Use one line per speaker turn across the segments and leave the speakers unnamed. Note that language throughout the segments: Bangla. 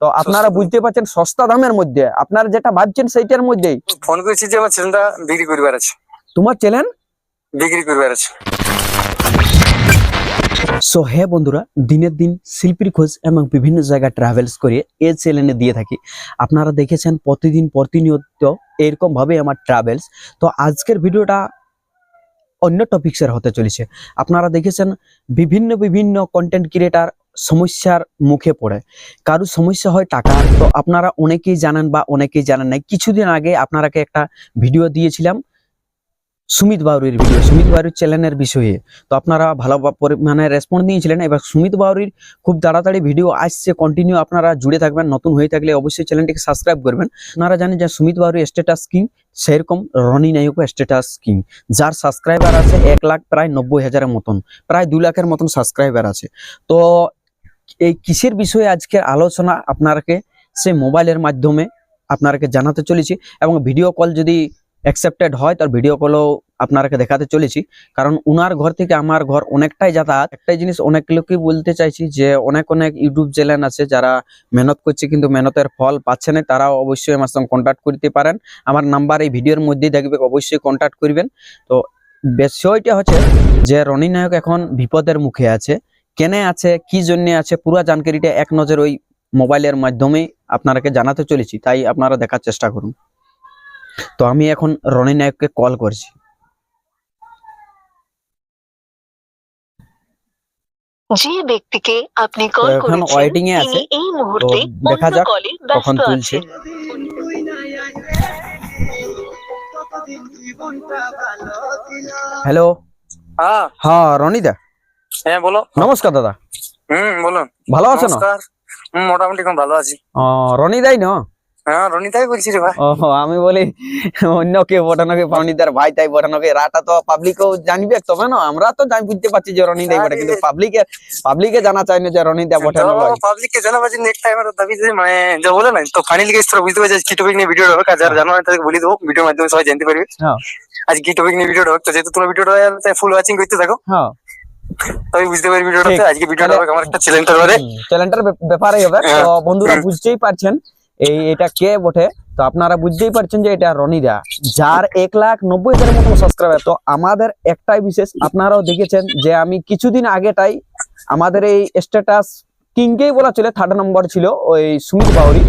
তো আপনারা বুঝতে পারছেন সস্তা দামের মধ্যে। আপনারা যেটা ভাবছেন সেইটার মধ্যেই
ফোন করেছি যে আমার ছেলেটা বিক্রি করবার আছে।
তোমার চ্যানেল
বিক্রি করবার আছে।
সো হ্যাঁ বন্ধুরা দিনের দিন শিল্পীর খোঁজ এবং বিভিন্ন জায়গায় ট্রাভেলস করে এ চ্যানেলে দিয়ে থাকি। আপনারা দেখেছেন প্রতিদিন প্রতিনিয়ত এরকম ভাবে আমার ট্রাভেলস তো আজকের ভিডিওটা অন্য টপিক্সের হতে চলেছে। আপনারা দেখেছেন বিভিন্ন বিভিন্ন কন্টেন্ট ক্রিয়েটার সমস্যার মুখে পড়ে। কারও সমস্যা হয় টাকা, তো আপনারা অনেকেই জানেন বা অনেকেই জানেন না কিছুদিন আগে আপনারাকে একটা ভিডিও দিয়েছিলাম, সুমিত বাউরির ভিডিও, সুমিত বাউরির চ্যানেলের বিষয়ে। তো আপনারা ভালো পরিমাণে রেসপন্স দিয়েছিলেন এবার সুমিত বাউরির খুব তাড়াতাড়ি ভিডিও আসছে কন্টিনিউ আপনারা জুড়ে থাকবেন, নতুন হয়ে থাকলে অবশ্যই চ্যানেলটিকে সাবস্ক্রাইব করবেন। আপনারা জানেন যে সুমিত বাউরি স্ট্যাটাস কিং? সেরকম রনি নায়কও স্ট্যাটাস কিং? যার সাবস্ক্রাইবার আছে এক লাখ প্রায় নব্বই হাজারের মতন, প্রায় দু লাখের মতন সাবস্ক্রাইবার আছে। তো এই কিসের বিষয়ে আজকের আলোচনা আপনারাকে সে মোবাইলের মাধ্যমে আপনারাকে জানাতে চলেছি এবং ভিডিও কল যদি অ্যাকসেপ্টেড হয়, তার ভিডিও কলও আপনারাকে দেখাতে চলেছি। কারণ উনার ঘর থেকে আমার ঘর অনেকটাই যাতায়াত। একটাই জিনিস, অনেক লোকই বলতে চাইছি যে অনেক অনেক ইউটিউব চ্যানেল আছে যারা মেহনত করছে কিন্তু মেহনতের ফল পাচ্ছে না তারা অবশ্যই আমার সঙ্গে কন্ট্যাক্ট করতে পারেন। আমার নাম্বার এই ভিডিওর মধ্যেই দেখবে, অবশ্যই কন্ট্যাক্ট করবেন। তো বিষয়টা হচ্ছে যে রনি নায়ক এখন বিপদের মুখে আছে। কেনে আছে কি জন্য আছে পুরো জানকারিটা এক নজর ওই মোবাইলের মাধ্যমে আপনারাকে জানাতে চলেছি তাই আপনারা দেখার চেষ্টা করুন। তো আমি এখন রনি নায়ককে কল করছি।
যে ব্যক্তিকে আপনি কল
এখন
করেছেন
waiting এ আছে।
এই মুহূর্তে
দেখা যাক কখন তুলছে। হ্যালো।
হ্যাঁ
হ্যাঁ রনিদা
হ্যাঁ বলো।
নমস্কার দাদা।
হুম বলুন।
ভালো আছো না?
নমস্কার। মোটামুটি এখন ভালো আছি।
ও, রনিদাই না?
হ্যাঁ রনিতাই বলছি রে ভাই।
ও আমি বলি অন্য কে বটানোকে রনিদার ভাই তাই বটানোকে রাটা তো পাবলিকও জানবে তবে না আমরা তো জানি বুঝতে পারছি যে রনিদাই বটে কিন্তু পাবলিকে পাবলিকে জানা চাই না যে রনিদা বটানো লয়।
পাবলিক কে জানাবার জন্য একটা আমার দাবি যে মানে যে বলে না তো ফাইনালি গেছ তোরা বুঝতে পারছিস কি টপিক নিয়ে ভিডিও হবে কাজ আর জানো না তাদেরকে বলে দেবো ভিডিওর মাধ্যমে সবাই জানতে পারবে।
হ্যাঁ।
আজ কি টপিক নিয়ে ভিডিওটা হবে তো যেহেতু তোমরা ভিডিওটা ফুল ওয়াচিং করতে থাকো।
হ্যাঁ।
তবে বুঝতে পারবে ভিডিওটাতে। আজকে ভিডিওটা হবে আমার একটা চ্যালেঞ্জের
হবে।
হ্যাঁ।
তো বন্ধুরা বুঝতেই পারছেন এই এটা কে বটে? তো আপনারা বুঝতেই পারছেন যে এটা রনিদা যার এক লাখ নব্বই হাজারের মতো সাবস্ক্রাইবার তো আমাদের একটাই বিশেষ আপনারাও দেখেছেন যে আমি কিছুদিন আগেটাই আমাদের এই স্ট্যাটাস কিংকেই বলা ছিল থার্ড নম্বর ছিল ওই সুমিত বাউরি।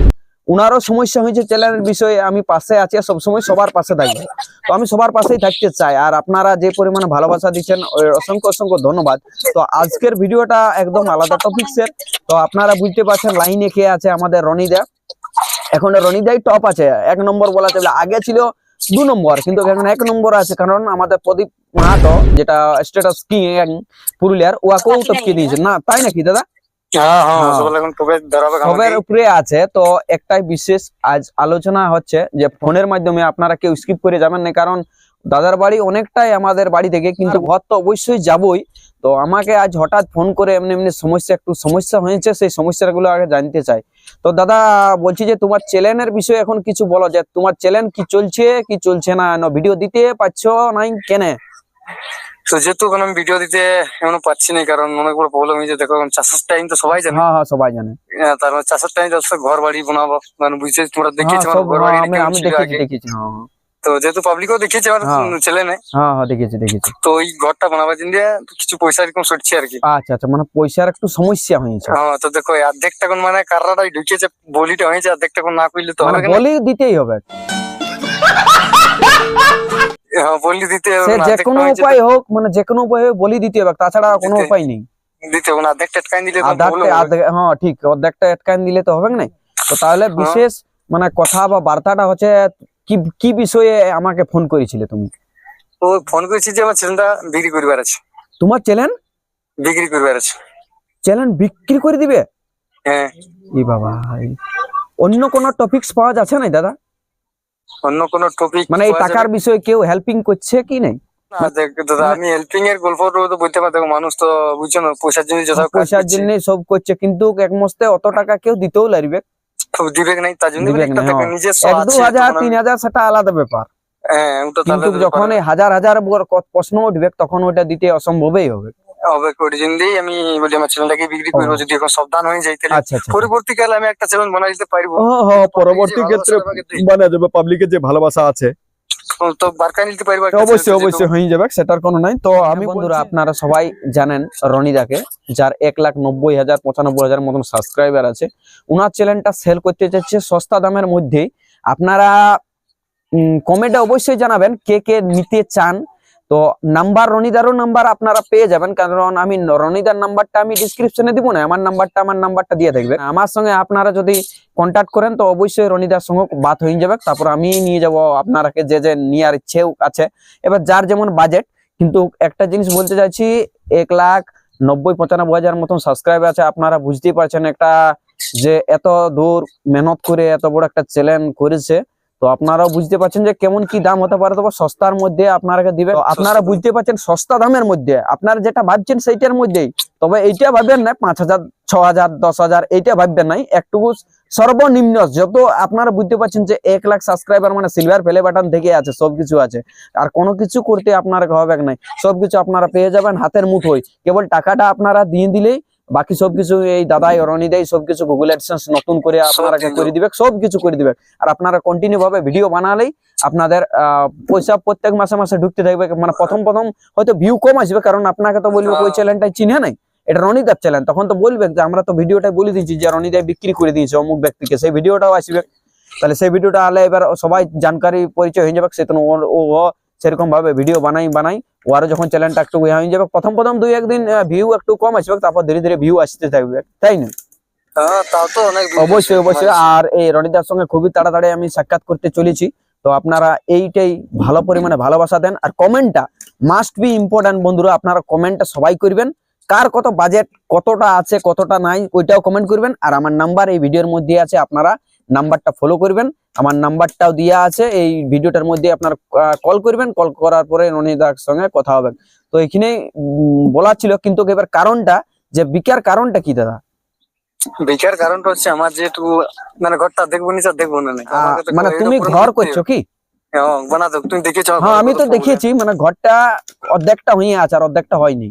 উনারও সমস্যা হয়েছে চ্যানেলের বিষয়ে আমি পাশে আছি আর সবসময় সবার পাশে থাকব। তো আমি সবার পাশেই থাকতে চাই আর আপনারা যে পরিমাণে ভালোবাসা দিচ্ছেন অসংখ্য অসংখ্য ধন্যবাদ। তো আজকের ভিডিওটা একদম আলাদা টপিক্সের তো আপনারা বুঝতে পারছেন লাইনে কে আছে আমাদের রনিদা। এখন রনিদাই টপ আছে, এক নম্বর বলা চলে, আগে ছিল দু নম্বর, কিন্তু এখন এক নম্বর আছে, কারণ আমাদের প্রদীপ মাহাতো, যেটা স্ট্যাটাস কিং পুরুলিয়ার, ওয়াকেও টপকে দিয়েছে। না, তাই নাকি দাদা?
হ্যাঁ হ্যাঁ
হ্যাঁ। সবের উপরে আছে তো একটাই বিশেষ আজ আলোচনা হচ্ছে যে ফোনের মাধ্যমে আপনারা কেউ স্কিপ করে যাবেন না কারণ দাদার বাড়ি অনেকটাই আমাদের বাড়ি থেকে কিন্তু ঘর তো অবশ্যই যাবই। তো আমাকে আজ হঠাৎ ফোন করে এমনি এমনি সমস্যা একটু সমস্যা হয়েছে সেই সমস্যাগুলো আগে জানতে চাই। তো দাদা বলছি যে তোমার চ্যানেলের বিষয়ে এখন কিছু বলো যে তোমার চ্যানেল কি চলছে কি চলছে না ভিডিও দিতে পারছ নাই কেনে?
তো যেহেতু আমি ভিডিও দিতে এখনও পাচ্ছি না কারণ অনেক বড় প্রবলেম হয়েছে। দেখো চাষের টাইম তো সবাই জানে।
হ্যাঁ হ্যাঁ সবাই জানে।
আহ, তারপর চাষের টাইম যাচ্ছে ঘর বাড়ি বানাবো। মানে বুঝছে তোমরা
হ্যাঁ,
দেখেছ আমার ঘর বাড়ি
হ্যাঁ, আমি দেখেছি দেখেছি হ্যাঁ হ্যাঁ।
তো যেহেতু পাবলিকও দেখেছে আমার
হ্যাঁ।
ছেলে নেই
হ্যাঁ হ্যাঁ দেখেছি দেখেছি।
তো ওই ঘরটা বানাবার জন্য কিছু পয়সা এরকম সরছে আর কি।
আচ্ছা আচ্ছা মানে পয়সার একটু সমস্যা হয়েছে।
হ্যাঁ তো দেখো অর্ধেকটা কোন মানে কাররাটাই ঢুকেছে বলিটা হয়েছে অর্ধেকটা কোন না করলে তো
মানে বলি দিতেই হবে।
হ্যাঁ বলি দিতে হবে
যে কোনো উপায় হোক মানে যে কোনো উপায় হোক বলি দিতে হবে তাছাড়া কোনো উপায় নেই।
দিতে হবে না অর্ধেকটা দিলে
হ্যাঁ ঠিক অর্ধেকটা দিলে তো হবে না। তো তাহলে
হ্যাঁ।
বিশেষ মানে কথা বা বার্তাটা হচ্ছে কি কি বিষয়ে আমাকে ফোন করেছিলে তুমি?
তো ফোন করেছি যে আমার বিক্রি করবার আছে।
তোমার চ্যানেল
বিক্রি করবার আছে।
চ্যানেল বিক্রি করে দিবে?
হ্যাঁ।
বাবা অন্য কোন টপিকস পাওয়া যাচ্ছে না দাদা?
অন্য কোন টপিক
মানে এই টাকার বিষয়ে কেউ হেল্পিং করছে কি নেই?
দাদা আমি হেল্পিং এর গল্প তো বলতে মানুষ তো বুঝছ না পয়সার জন্য
পয়সার। জন্য সব করছে কিন্তু এক মস্তে অত টাকা কেউ দিতেও লাগবে
তো দিবেক নাই তার জন্য একটা
হ্যাঁ। এক দু হাজার
তখন আমি-
তিন হাজার সেটা আলাদা ব্যাপার।
হ্যাঁ
কিন্তু যখন হাজার হাজার প্রশ্ন উঠবে তখন ওটা দিতে অসম্ভবই হবে।
আমি বলি আমার চ্যানেলটাকে বিক্রি করব যদি এখন সাবধান হয়ে যাই তাহলে
আচ্ছা আচ্ছা
পরবর্তীকালে আমি একটা চ্যানেল বানাই দিতে পারব।
ও হ পরবর্তী ক্ষেত্রে বানা যাবে পাবলিকের যে ভালোবাসা আছে।
তো বার্কা নিতে পারব
অবশ্যই অবশ্যই হয়ে যাবে সেটার কোনো নাই। তো আমি
বন্ধুরা আপনারা সবাই জানেন রনিদাকে যার এক লাখ নব্বই হাজার পঁচানব্বই হাজার মতন সাবস্ক্রাইবার আছে। ওনার চ্যানেলটা সেল করতে চাইছে সস্তা দামের মধ্যেই। আপনারা কমেন্টে অবশ্যই জানাবেন কে কে নিতে চান। তো নাম্বার রনিদারও নাম্বার আপনারা পেয়ে যাবেন, কারণ আমি রনিদার নাম্বারটা আমি ডিসক্রিপশনে দিব না, আমার নাম্বারটা আমার নাম্বারটা দিয়ে দেখবেন আমার সঙ্গে আপনারা যদি কন্ট্যাক্ট করেন, তো অবশ্যই রনিদার সঙ্গে বাত হয়ে যাবে। তারপর আমি নিয়ে যাব আপনারাকে যে যে নেওয়ার ইচ্ছেও আছে। এবার যার যেমন বাজেট কিন্তু একটা জিনিস বলতে চাইছি, এক লাখ নব্বই পঁচানব্বই হাজার মতন সাবস্ক্রাইব আছে, আপনারা বুঝতেই পারছেন একটা যে এত দূর মেহনত করে এত বড় একটা চ্যালেঞ্জ করেছে। তো আপনারাও বুঝতে পারছেন যে কেমন কি দাম হতে পারে তবে সস্তার মধ্যে আপনারা দিবে। আপনারা বুঝতে পারছেন সস্তা দামের মধ্যে। আপনারা যেটা ভাবছেন সেইটার মধ্যেই। তবে এইটা ভাববেন না পাঁচ হাজার ছ হাজার দশ হাজার এইটা ভাববেন নাই একটু সর্বনিম্ন যত আপনারা বুঝতে পারছেন যে এক লাখ সাবস্ক্রাইবার মানে সিলভার প্লে বাটন থেকে আছে সবকিছু আছে। আর কোনো কিছু করতে আপনার হবে নাই। সবকিছু আপনারা পেয়ে যাবেন হাতের মুঠোয়। কেবল টাকাটা আপনারা দিয়ে দিলেই বাকি সবকিছু এই দাদাই রনিদাই সবকিছু গুগল অ্যাডসেন্স নতুন করে আপনারা করে দিবে সবকিছু করে দিবে আর আপনারা কন্টিনিউ ভাবে ভিডিও বানালেই আপনাদের পয়সা প্রত্যেক মাসে মাসে ঢুকতে থাকবে। মানে প্রথম প্রথম হয়তো ভিউ কম আসবে কারণ আপনাকে তো বলবে ওই
হ্যাঁ।
চ্যানেলটা চিনে নাই। এটা রনিদার চ্যানেল তখন তো বলবে যে আমরা তো ভিডিওটা বলে দিয়েছি যে রনিদাই বিক্রি করে দিয়েছে অমুক ব্যক্তিকে। সেই ভিডিওটাও আসবে। তাহলে সেই ভিডিওটা আলে এবার সবাই জানকারি পরিচয় হয়ে যাবে। সেতন ও- ও ও সেরকম ভাবে ভিডিও বানাই বানাই ও আরও যখন চ্যানেলটা একটু ইয়ে হয়ে যাবে প্রথম প্রথম দুই একদিন ভিউ একটু কম আসবে তারপর ধীরে ধীরে ভিউ আসতে থাকবে তাই না?
হ্যাঁ
অবশ্যই অবশ্যই। আর এই রনিদার সঙ্গে খুবই তাড়াতাড়ি আমি সাক্ষাৎ করতে চলেছি। তো আপনারা এইটাই ভালো পরিমাণে ভালোবাসা দেন। আর কমেন্টটা মাস্ট বি ইম্পর্টেন্ট বন্ধুরা আপনারা কমেন্টটা সবাই করবেন। কার কত বাজেট কতটা আছে কতটা নাই ওইটাও কমেন্ট করবেন। আর আমার নাম্বার এই ভিডিওর মধ্যে আছে আপনারা নাম্বারটা ফলো করবেন। আমার নাম্বারটাও দেওয়া আছে এই ভিডিওটার মধ্যে আপনারা কল করবেন কল করার পরে রনিদার সঙ্গে কথা হবে। তো এখানেই বলা ছিল কিন্তু এবার কারণটা যে বিকার কারণটা কি দাদা?
বেকার কারণটা হচ্ছে আমার যেহেতু মানে ঘরটা দেখব নিচে দেখব না
মানে তুমি ঘর করছ কি।
হ্যাঁ, তুমি দেখেছ
হ্যাঁ আমি তো? দেখিয়েছি মানে ঘরটা অর্ধেকটা হয়ে আছে আর অর্ধেকটা হয়নি।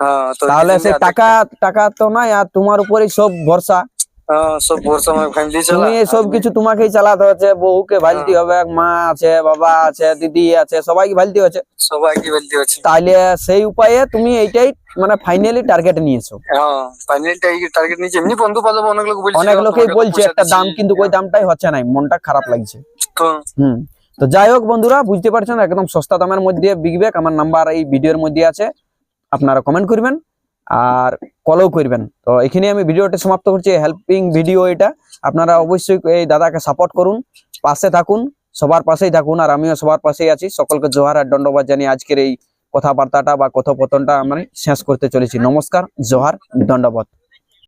হ্যাঁ
তাহলে সে টাকা টাকা তো নাই আর তোমার উপরেই সব ভরসা। তোমাকেই চালাতে হচ্ছে। ভালতে হবে মা আছে বাবা আছে দিদি আছে সবাইকে ভালতে হচ্ছে।
সবাইকে বলতে হচ্ছে।
তাইলে সেই উপায়ে তুমি এইটাই মানে ফাইনালি টার্গেট নিয়েছো।
হ্যাঁ অনেক লোক বলছে
অনেক লোকেই বলছে একটা দাম কিন্তু ওই দামটাই হচ্ছে না মনটা খারাপ লাগছে।
তো
হুম তো যাই হোক বন্ধুরা বুঝতে পারছেন একদম সস্তা দামের মধ্যে বিকবে আমার নাম্বার এই ভিডিওর মধ্যে আছে। আপনারা কমেন্ট করবেন। আর কলও করবেন। তো এখানে আমি ভিডিওটা সমাপ্ত করছি। হেল্পিং ভিডিও এটা। আপনারা অবশ্যই এই দাদাকে সাপোর্ট করুন। পাশে থাকুন। সবার পাশেই থাকুন। আর আমিও সবার পাশেই আছি। সকলকে জোহার আর দণ্ডবাদ জানিয়ে আজকের এই কথাবার্তাটা বা কথোপকথনটা আমি শেষ করতে চলেছি। নমস্কার, জোহার, দণ্ডবাদ।